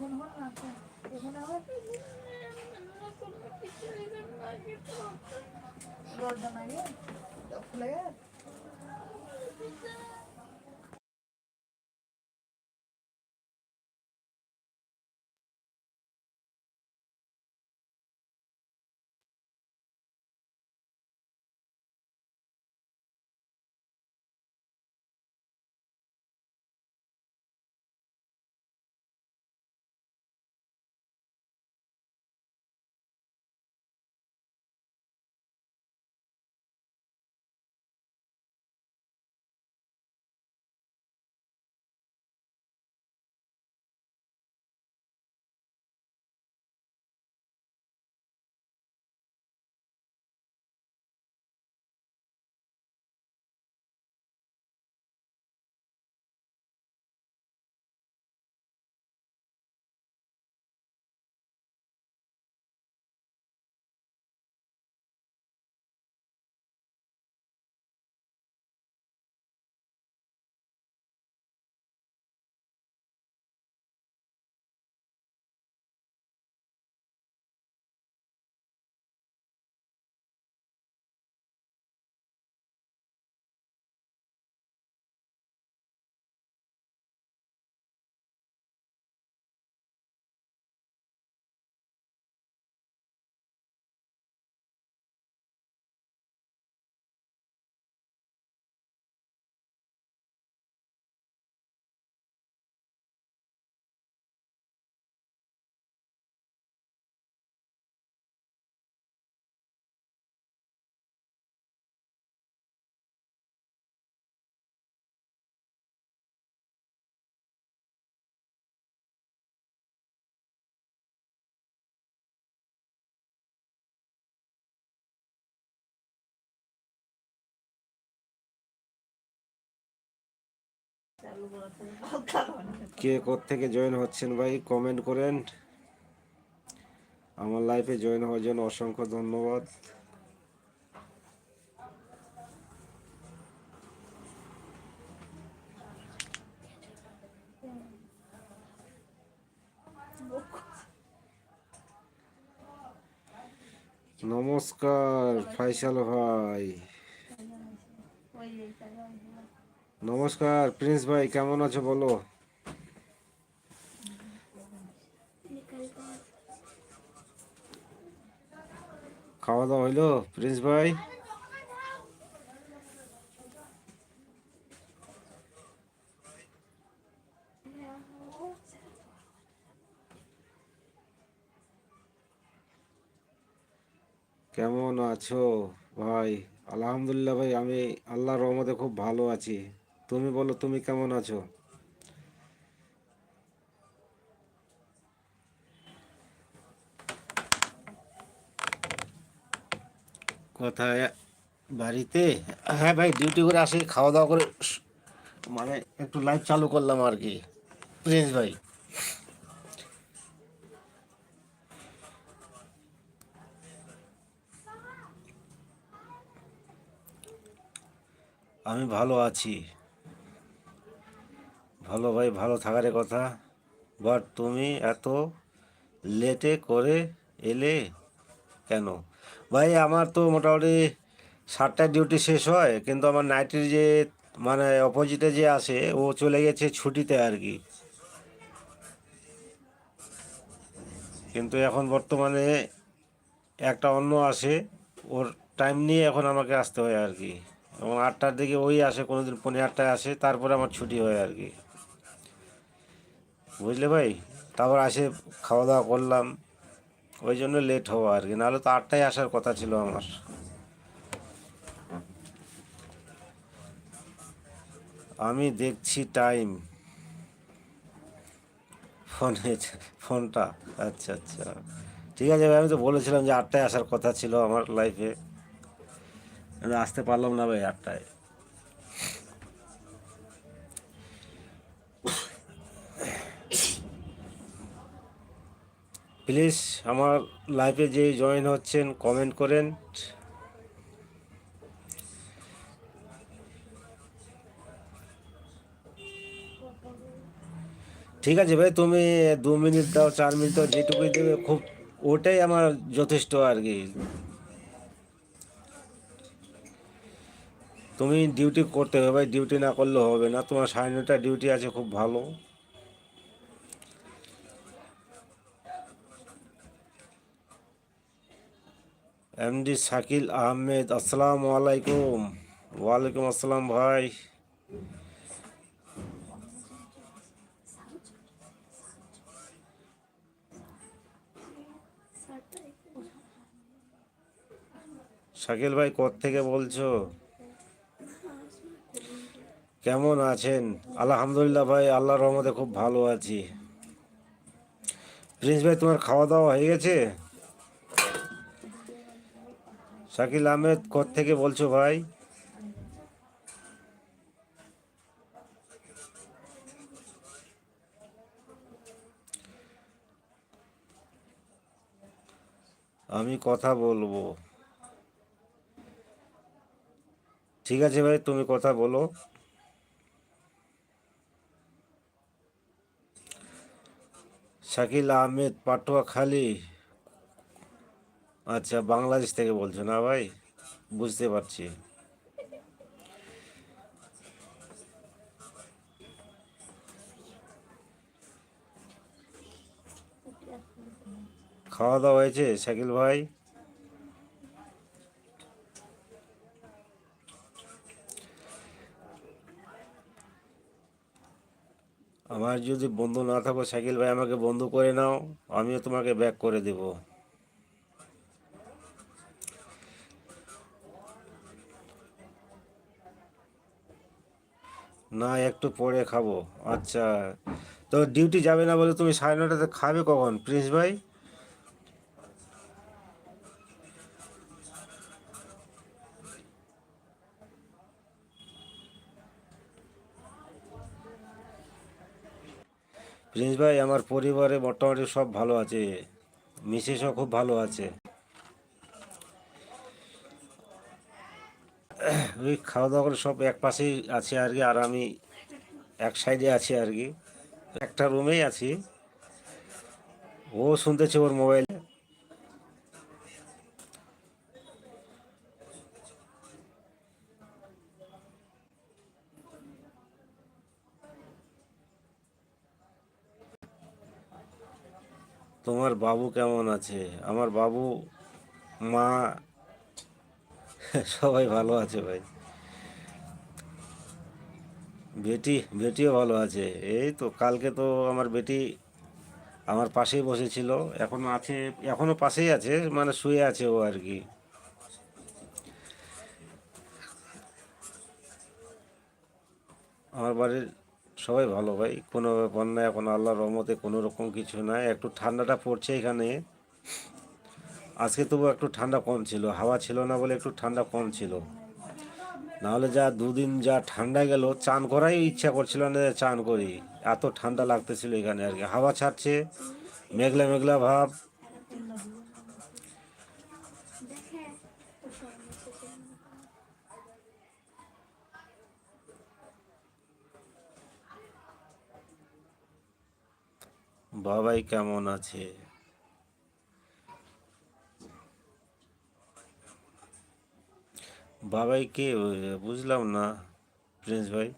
এখন হল না তো। এখন আবার দরজা কে থেকে জয়েন হচ্ছেন ভাই? কমেন্ট করেন। আমার লাইফে জয়েন হওয়ার জন্য অসংখ্য ধন্যবাদ। নমস্কার, ফাইসাল ভাই ওই এই জায়গা, ওই জায়গা। নমস্কার, প্রিন্স ভাই, কেমন আছো বলো? খাওয়া দাওয়া হইল, প্রিন্স ভাই? কেমন আছো ভাই? আলহামদুলিল্লাহ ভাই, আমি আল্লাহর রহমতে খুব ভালো আছি। তুমি বলো, তুমি কেমন আছো? কোথায়, বাড়িতে? হ্যাঁ ভাই ডিউটি করে আসি খাওয়া দাওয়া করে মানে একটু লাইভ চালু করলাম আর কি। প্রিন্স ভাই। আমি ভালো আছি। ভালো ভাই, ভালো থাকার কথা। বাট তুমি এত লেটে করে এলে কেন? ভাই, আমার তো মোটামুটি সাতটায় ডিউটি শেষ হয়, কিন্তু আমার নাইটের যে মানে অপোজিটে যে আসে, ও চলে গেছে ছুটিতে আর কি। কিন্তু এখন বর্তমানে একটা অন্য আসে, ওর টাইম নিয়ে এখন আমাকে আসতে হয় আর কি। এবং আটটার দিকে ওই আসে কোনো দিন পনেরো আটটায় আসে, তারপরে আমার ছুটি হয় আর কি। বুঝলে ভাই? তারপর আসে খাওয়া দাওয়া করলাম। ওই জন্য লেট হওয়া আর কি। নাহলে তো আটটায় আসার কথা ছিল আমার। আমি দেখছি টাইম ফোনে ফোনটা আচ্ছা আচ্ছা। ঠিক আছে ভাই, আমি তো বলেছিলাম যে আটটায় আসার কথা ছিল আমার লাইফে আমি আসতে পারলাম না ভাই আটটায়। প্লিজ আমার লাইফে যে জয়েন হচ্ছেন কমেন্ট করেন। ঠিক আছে ভাই, তুমি দু মিনিট দাও, চার মিনিট দাও, যেটুকুই দেবে, খুব ওটাই আমার যথেষ্ট আর কি। তুমি ডিউটি করতে হবে ভাই ডিউটি না করলে হবে না। তোমার সাড়ে নটা ডিউটি আছে, খুব ভালো। এমডি শাকিল আহমেদ, আসসালামু আলাইকুম। ওয়ালাইকুম আসসালাম ভাই। শাকিল ভাই থেকে বলছো? কেমন আছেন? আলহামদুলিল্লাহ ভাই, আল্লাহর রহমতে খুব ভালো আছি। প্রিন্স ভাই, তোমার খাওয়া দাওয়া হয়ে গেছে? শাকিল আহমেদ কত থেকে বলছো ভাই? আমি কথা বলব। ঠিক আছে ভাই, তুমি কথা বলো। শাকিল আহমেদ, পাটুয়াখালী। আচ্ছা বাংলাদেশ থেকে বলছো না ভাই? বুঝতে পারছি। খাওয়া দাওয়া হয়েছে, শাকিল ভাই? আমার যদি বন্ধু না থাকো, শাকিল ভাই, আমাকে বন্ধু করে নাও, আমিও তোমাকে ব্যাক করে দেব। না একটু পরে খাব। আচ্ছা তো ডিউটি যাবে না বলে তুমি সাড়ে নটাতে খাবে কখন? প্রিন্স ভাই? প্রিন্স ভাই, আমার পরিবারে মোটামুটি সব ভালো আছে। মিসেসও খুব ভালো আছে। ওই খাওয়া দাওয়া করে সব এক পাশেই আছে আর কি, আর আমি এক সাইডে আছি আর কি। একটা রুমেই আছি। ও শুনতেছে ওর মোবাইলে। তোমার বাবু কেমন আছে? আমার বাবু, মা সবাই ভালো আছে ভাই। বেটি, বেটিও ভালো আছে। এই তো কালকে তো আমার বেটি আমার পাশেই বসেছিল। এখনও আছে, এখনও পাশেই আছে মানে শুয়ে আছে ও আর কি। আমার বাড়ির সবাই ভালো ভাই। কোনো ব্যাপার না, এখন আল্লাহর রহমতে কোনো রকম কিছু নাই। একটু ঠান্ডাটা পড়ছে এখানে। আজকে তবু একটু ঠান্ডা কম ছিল, হাওয়া ছিল না বলে একটু ঠান্ডা কম ছিল। নাহলে যা দুদিন যা ঠান্ডা গেল, চান করাই ইচ্ছা করছিল না যে চান করি। এত ঠান্ডা লাগতেছিল এখানে আর কি। হাওয়া ছাড়ছে, মেঘলা মেঘলা ভাব। বাবাই কেমন আছে? বাবাই কে বুঝলাম না, প্রিন্স ভাই।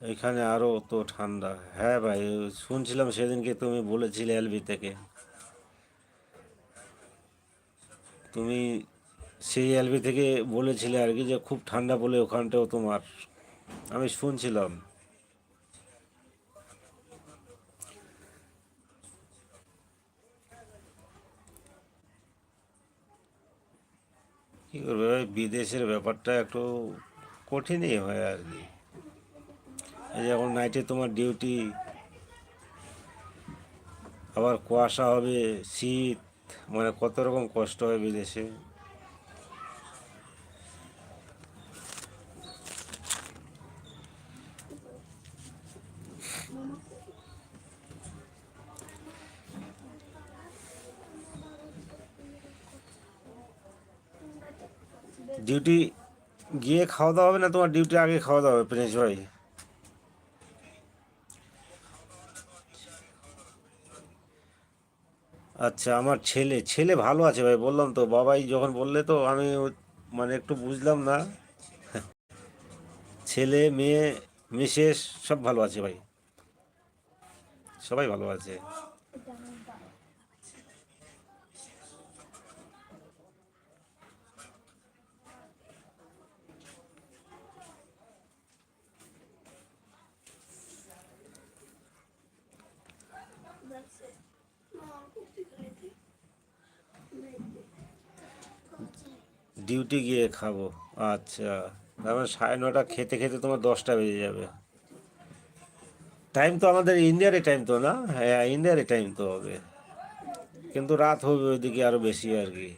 এখানে আরও তো ঠান্ডা। হ্যাঁ ভাই, শুনছিলাম সেদিনকে তুমি বলেছিলে এলবি থেকে। তুমি সেই এলবি থেকে বলেছিলে আর কি যে, খুব ঠান্ডা বলে ওখানটাও তোমার। আমি শুনছিলাম কী করবে ভাই বিদেশের ব্যাপারটা একটু কঠিনই হয় আর কি। যখন নাইটে তোমার ডিউটি আবার কুয়াশা হবে, শীত মানে কত রকম কষ্ট হয় বিদেশে। ডিউটি গিয়ে খাওয়া দাওয়া হবে না? তোমার ডিউটি আগে খাওয়া দাওয়া হবে প্রিন্স ভাই? আচ্ছা আমার ছেলে ছেলে ভালো আছে ভাই, বললাম তো, বাবাই যখন বললে তো আমি মানে একটু বুঝলাম না। ছেলে, মেয়ে, মিসেস সব ভালো আছে ভাই। সবাই ভালো আছে এটা আমার বাবা That's it. Mom, কুর্তি খাইতে। ডিউটি গিয়ে খাব। আচ্ছা তারপরে সাড়ে নটা খেতে খেতে তোমার দশটা বেজে যাবে। টাইম তো আমাদের ইন্ডিয়ারই টাইম তো না? হ্যাঁ ইন্ডিয়ারই টাইম তো হবে। কিন্তু রাত হবে ওইদিকে আরও বেশি আর কি।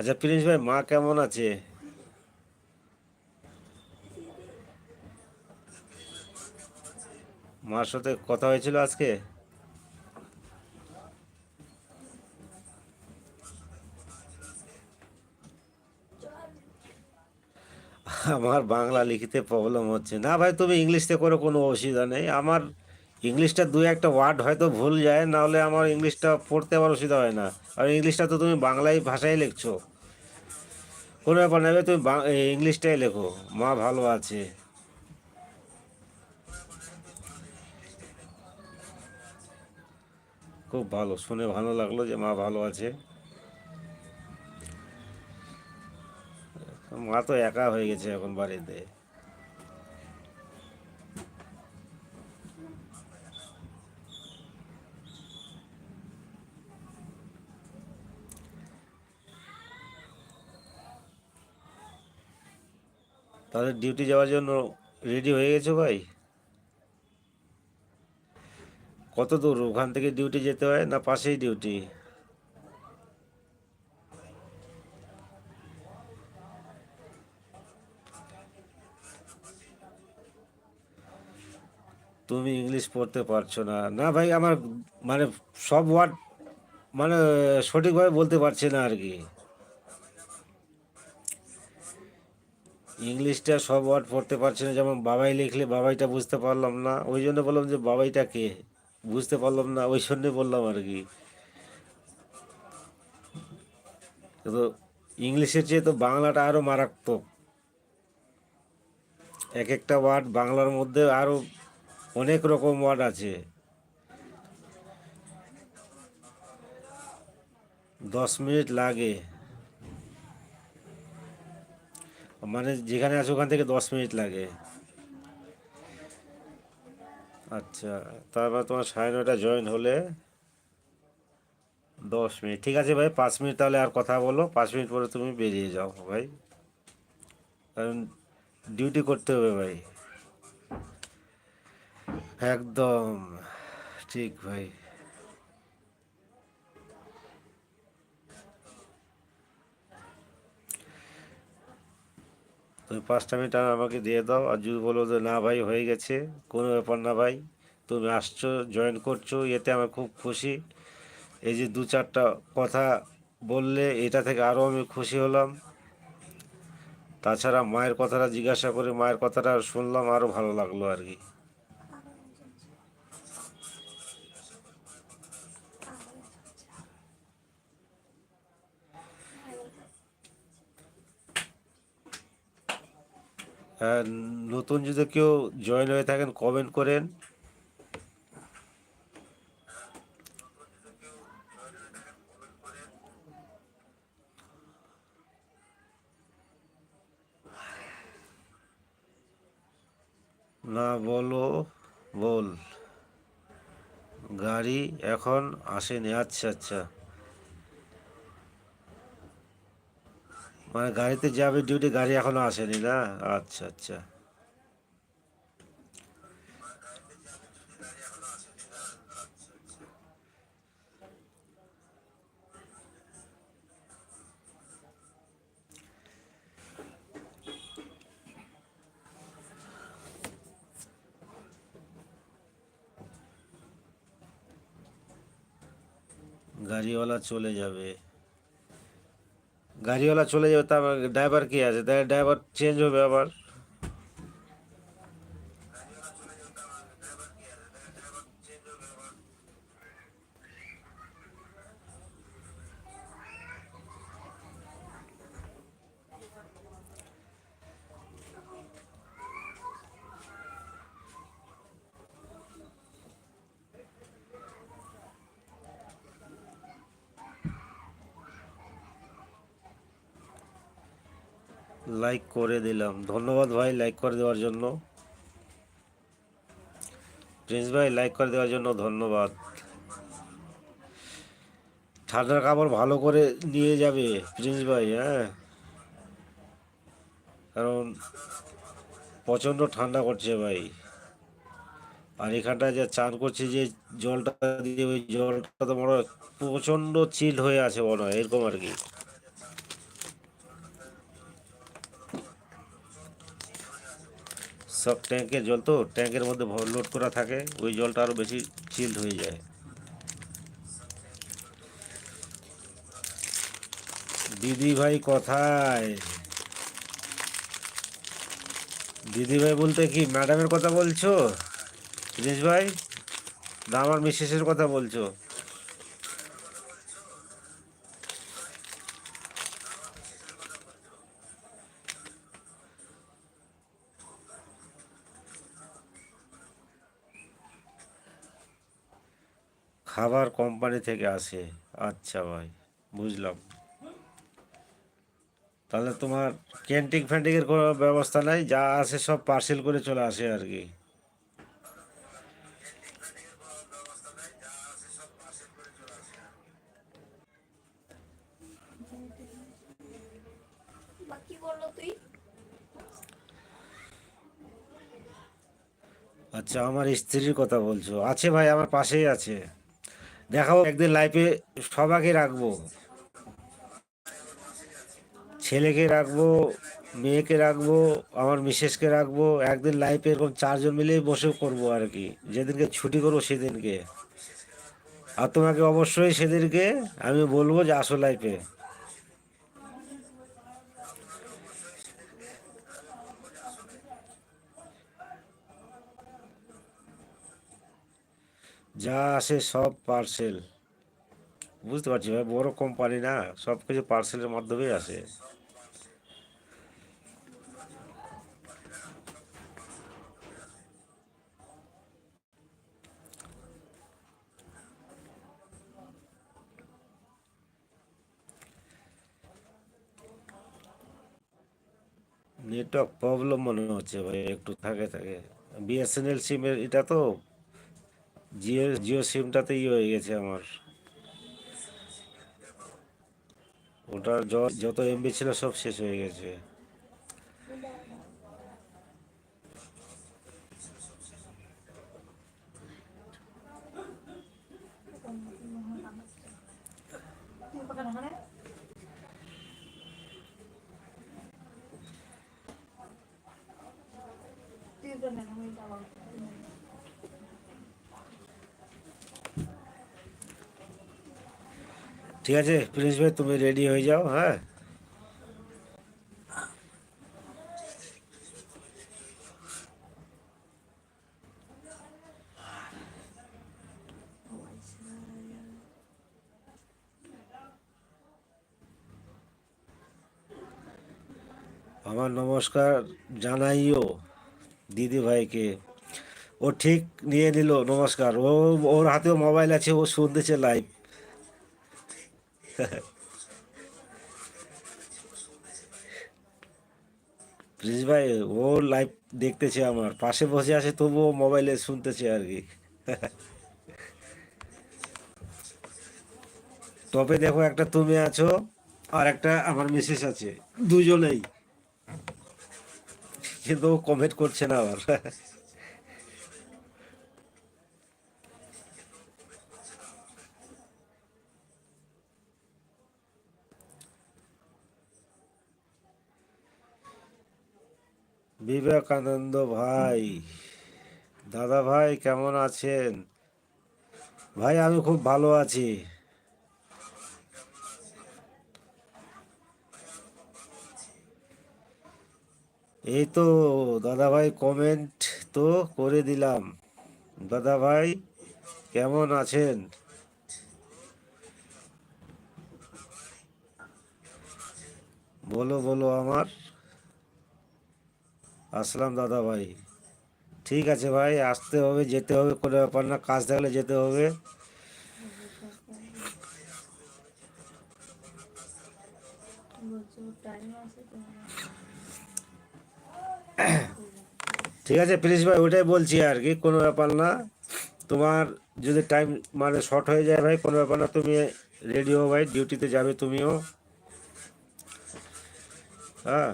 আচ্ছা প্রিন্স ভাই, মা কেমন আছে? মার সাথে কথা হয়েছিল আজকে? আমার বাংলা লিখিতে প্রবলেম হচ্ছে। না ভাই, তুমি ইংলিশতে করে, কোনো অসুবিধা নেই। আমার ইংলিশটা দু একটা ওয়ার্ড হয়তো ভুল যায় না হলে আমার ইংলিশটা পড়তে আমার অসুবিধা হয় না। আর ইংলিশটা তো তুমি বাংলায় ভাষায় লিখছো। কোনো ব্যাপার নেবে তুমি ইংলিশটাই লেখো। মা ভালো আছে। খুব ভালো, শুনে ভালো লাগল যে মা ভালো আছে। মা তো একা হয়ে গেছে এখন বাড়িতে। তাহলে ডিউটি যাওয়ার জন্য রেডি হয়ে গেছো ভাই? কত দূর? ওখান থেকে ডিউটি যেতে হয় না পাশেই ডিউটি তুমি ইংলিশ পড়তে পারছ না। না ভাই, আমার মানে সব ওয়ার্ড মানে সঠিকভাবে বলতে পারছি না আর কি। ইংলিশটা সব ওয়ার্ড পড়তে পারছি না, যেমন বাবাই লিখলে বাবাইটা বুঝতে পারলাম না। ওই জন্য বললাম যে বাবাইটা কে? বুঝতে পারলাম না, ওই জন্যে বললাম আর কি। তো ইংলিশের চেয়ে তো বাংলাটা আরও মারাত্মক। এক একটা ওয়ার্ড বাংলার মধ্যে আরও অনেক রকম ওয়ার্ড আছে। দশ মিনিট লাগে। মানে যেখানে আছে ওখান থেকে দশ মিনিট লাগে। আচ্ছা তারপর তোমার সাড়ে নটা জয়েন হলে দশ মিনিট। ঠিক আছে ভাই, পাঁচ মিনিট তাহলে আর কথা বলো, পাঁচ মিনিট পরে তুমি বেরিয়ে যাও ভাই। কারণ ডিউটি করতে হবে ভাই। একদম, ঠিক ভাই। তুমি পাঁচটা মিনিট আর আমাকে দিয়ে দাও। আর যদি বলো যে, না ভাই, হয়ে গেছে, কোনো ব্যাপার না ভাই, তুমি আসছো জয়েন করছ, এতে আমার খুব খুশি। এই যে দু চারটা কথা বললে, এটা থেকে আরও আমি খুশি হলাম। তাছাড়া মায়ের কথাটা জিজ্ঞাসা করে মায়ের কথাটা শুনলাম আরও ভালো লাগল আর কি। নতুন যদি কেউ জয়েন হয়ে থাকেন কমেন্ট করেন। না, বলো, বল। গাড়ি এখন আসেনি আচ্ছা আচ্ছা। মানে গাড়িতে যাবে ডিউটি গাড়ি এখনও আসেনি না? আচ্ছা আচ্ছা। গাড়িওয়ালা চলে যাবে। গাড়িওয়ালা চলে যাবে তা ড্রাইভার কি আছে? তাই ড্রাইভার চেঞ্জ হবে আবার লাইক করে দিলাম ধন্যবাদ ভাই লাইক করে দেওয়ার জন্য। প্রিন্স ভাই লাইক করে দেওয়ার জন্য ধন্যবাদ। ঠান্ডার কাপড় ভালো করে নিয়ে যাবে প্রিন্স ভাই হ্যাঁ। কারণ প্রচণ্ড ঠান্ডা করছে ভাই। আর এখানটায় যে চান করছে যে জলটা দিয়ে ওই জলটা তো মনে প্রচণ্ড চিল হয়ে আছে মনে হয়, এরকম আর কি। সব ট্যাঙ্কের জল তো, ট্যাঙ্কের মধ্যে লোড করা থাকে, ওই জলটা আরও বেশি চিল্ড হয়ে যায়। দিদি ভাই কোথায়? দিদি ভাই বলতে কি ম্যাডামের কথা বলছো? দিনেশ ভাই না আমার মিসেসের কথা বলছো? খাবার কোম্পানি থেকে আসে। আচ্ছা ভাই বুঝলাম। তাহলে তোমার ক্যান্টিন ফ্যান্টিনের কোনো ব্যবস্থা নাই? যা আসে সব পার্সেল করে চলে আসে আর কি। আচ্ছা আমার স্ত্রীর কথা বলছো। আছে ভাই আমার পাশেই আছে। দেখাও, একদিন লাইফে সবাকে রাখব। ছেলেকে রাখব, মেয়েকে রাখব, আমার মিসেসকে রাখব, একদিন লাইফে এরকম চারজন মিলেই বসে করব আর কি। যেদিনকে ছুটি করব সেদিনকে। আর তোমাকে অবশ্যই সেদিনকে আমি বলব যে আসো লাইফে যা আসে সব পার্সেল বুঝতে পারছি ভাই, বড় কোম্পানি না সব কিছু পার্সেলের মাধ্যমেই আসে নেটওয়ার্ক প্রবলেম মনে হচ্ছে ভাই, একটু থাকে থাকে। বিএসএনএল সিমের এটা তো জিও জিও সিমটাতে ইয়ে হয়ে গেছে আমার। ওটার যত এমবি ছিল সব শেষ হয়ে গেছে তুই পাকা না মানে তুই করে না আমি যাব ঠিক আছে? প্রিন্স ভাই, তুমি রেডি হয়ে যাও হ্যাঁ? আমার নমস্কার জানাইও দিদি ভাইকে। ও ঠিক নিয়ে নিল, নমস্কার। ও, ওর হাতেও মোবাইল আছে, ও শুনতেছে লাইভ প্রিন্স ভাই, ও লাইভ দেখতেছে আমার। পাশে বসে আছে, তবুও মোবাইলে শুনতেছে আর কি। তবে দেখো, একটা তুমি আছো আর একটা আমার মিসেস আছে। দুজনেই। কিন্তু কমেন্ট করছে না আবার। বিবেকানন্দ ভাই। দাদা ভাই, কেমন আছেন? ভাই, আমি খুব ভালো আছি। এই তো দাদা ভাই কমেন্ট তো করে দিলাম। দাদা ভাই, কেমন আছেন? বলো বলো আমার। আসলাম দাদা ভাই। ঠিক আছে ভাই, আসতে হবে, যেতে হবে, কোনো ব্যাপার না, কাজ থাকলে যেতে হবে। ঠিক আছে প্রিন্স ভাই ওটাই বলছি আর কি, কোনো ব্যাপার না। তোমার যদি টাইম মানে শর্ট হয়ে যায় ভাই, কোনো ব্যাপার না, তুমি রেডি হো ভাই ডিউটিতে যাবে তুমিও। হ্যাঁ।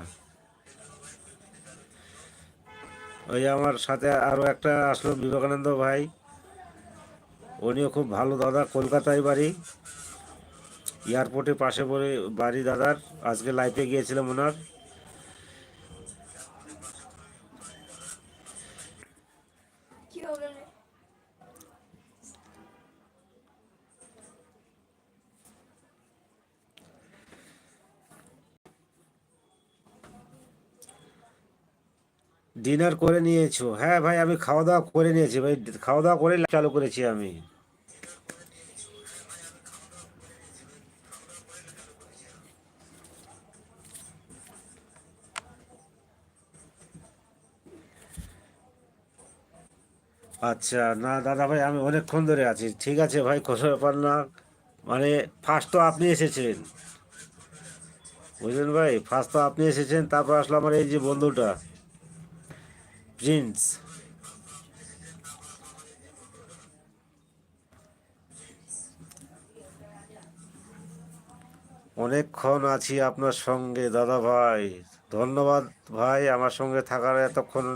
ওই আমার সাথে আরও একটা আসলো বিবেকানন্দ ভাই। উনিও খুব ভালো দাদা, কলকাতায় বাড়ি। এয়ারপোর্টের পাশে পড়ে বাড়ি দাদার। আজকে লাইফে গিয়েছিলাম ওনার। ডিনার করে নিয়েছো। হ্যাঁ ভাই, আমি খাওয়া দাওয়া করে নিয়েছি ভাই। খাওয়া দাওয়া করে চালু করেছি আমি। আচ্ছা না দাদা ভাই, আমি অনেকক্ষণ ধরে আছি। ঠিক আছে ভাই, কোনো ব্যাপার না। মানে ফার্স্ট তো আপনি এসেছেন। বুঝলেন ভাই? ফার্স্ট তো আপনি এসেছেন, তারপর আসলো আমার এই যে বন্ধুটা। প্রিন্স অনেকক্ষণ আছি আপনার সঙ্গে, দাদা ভাই। ধন্যবাদ ভাই আমার সঙ্গে থাকার এতক্ষণ।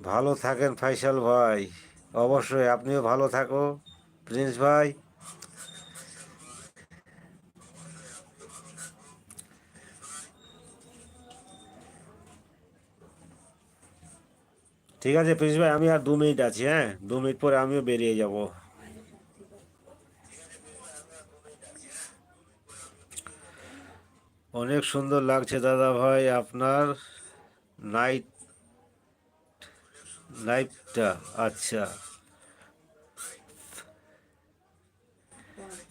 ভালো থাকেন ফাইসাল ভাই। অবশ্যই আপনিও ভালো থাকো, প্রিন্স ভাই। ঠিক আছে প্রিন্স ভাই, আমি আর দু মিনিট আছি হ্যাঁ? দু মিনিট পরে আমিও বেরিয়ে যাব। অনেক সুন্দর লাগছে দাদা ভাই, আপনার নাইট লাইফটা আচ্ছা।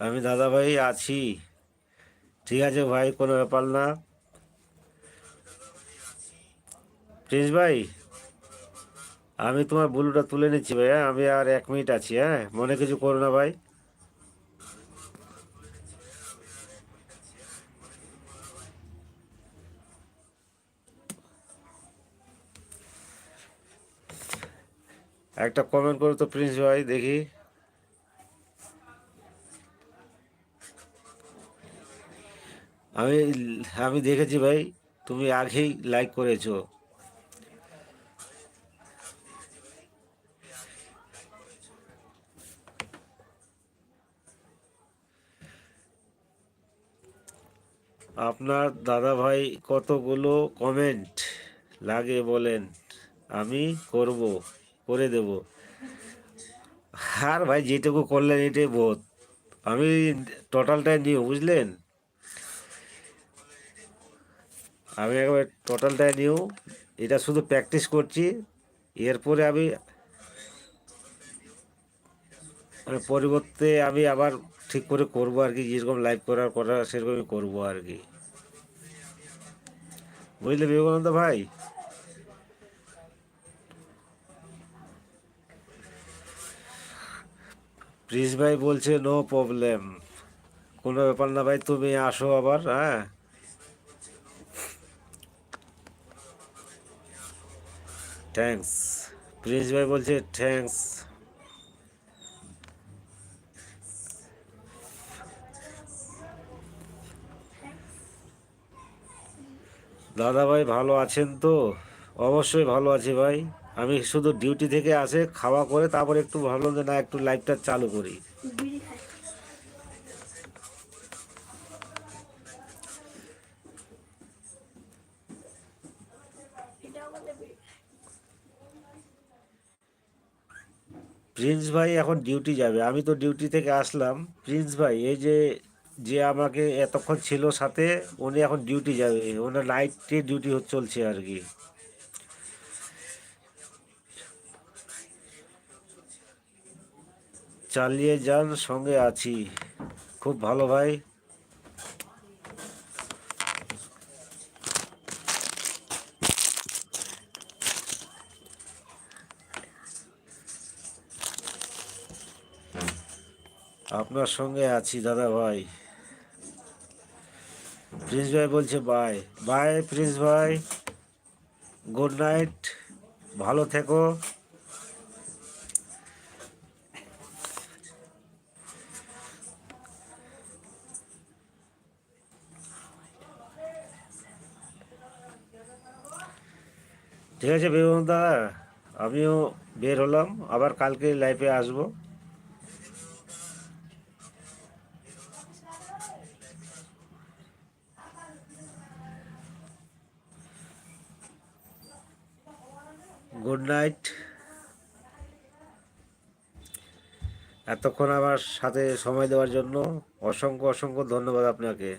আমি দাদা ভাই আছি। ঠিক আছে ভাই, কোনো ব্যাপার না। প্রিন্স ভাই আমি তোমার বুলুটা তুলে নিচ্ছি ভাই হ্যাঁ আমি আর এক মিনিট আছি হ্যাঁ? মনে কিছু করো না ভাই। একটা কমেন্ট করো তো প্রিন্স ভাই, দেখি। আমি আমি দেখেছি ভাই, তুমি আগেই লাইক করেছ। আপনার দাদা ভাই কতগুলো কমেন্ট লাগে বলেন। আমি করব, করে দেব। আর ভাই, যেটুকু করলেন এটাই বোধ আমি টোটালটাই নিউ বুঝলেন? আমি একবার টোটালটাই নিউ এটা শুধু প্র্যাকটিস করছি। এরপরে আমি মানে পরিবর্তে আমি আবার ঠিক করে করব আর কি, যেরকম লাইভ করার কথা, সেরকমই করব আর কি। বুঝলে বিবেকানন্দ ভাই? প্রিন্স ভাই বলছে নো প্রবলেম কোনো ব্যাপার না ভাই, তুমি আসো আবার হ্যাঁ? থ্যাঙ্কস প্রিন্স ভাই বলছে থ্যাঙ্কস দাদা ভাই ভালো আছেন তো? অবশ্যই ভালো আছি ভাই। আমি শুধু ডিউটি থেকে আসে, খাওয়া করে তারপর একটু ভাবলাম যে না, একটু লাইভটা চালু করি। প্রিন্স ভাই এখন ডিউটি যাবে। আমি তো ডিউটি থেকে আসলাম। প্রিন্স ভাই, এই যে যে আমাকে এতক্ষণ ছিল সাথে, উনি এখন ডিউটি যাবে। ওনার নাইটে ডিউটি চলছে আর কি। চালিয়ে যান, সঙ্গে আছি। খুব ভালো ভাই। আপনার সঙ্গে আছি, দাদা ভাই। প্রিন্স ভাই বলছে, বাই বাই প্রিন্স ভাই। গুড নাইট, ভালো থেকো। ঠিক আছে বেগুন দাদা আমিও বের হলাম। আবার কালকে লাইফে আসব। Good night. এতক্ষণ আমার সাথে সময় দেওয়ার জন্য অসংখ্য অসংখ্য ধন্যবাদ আপনাকে।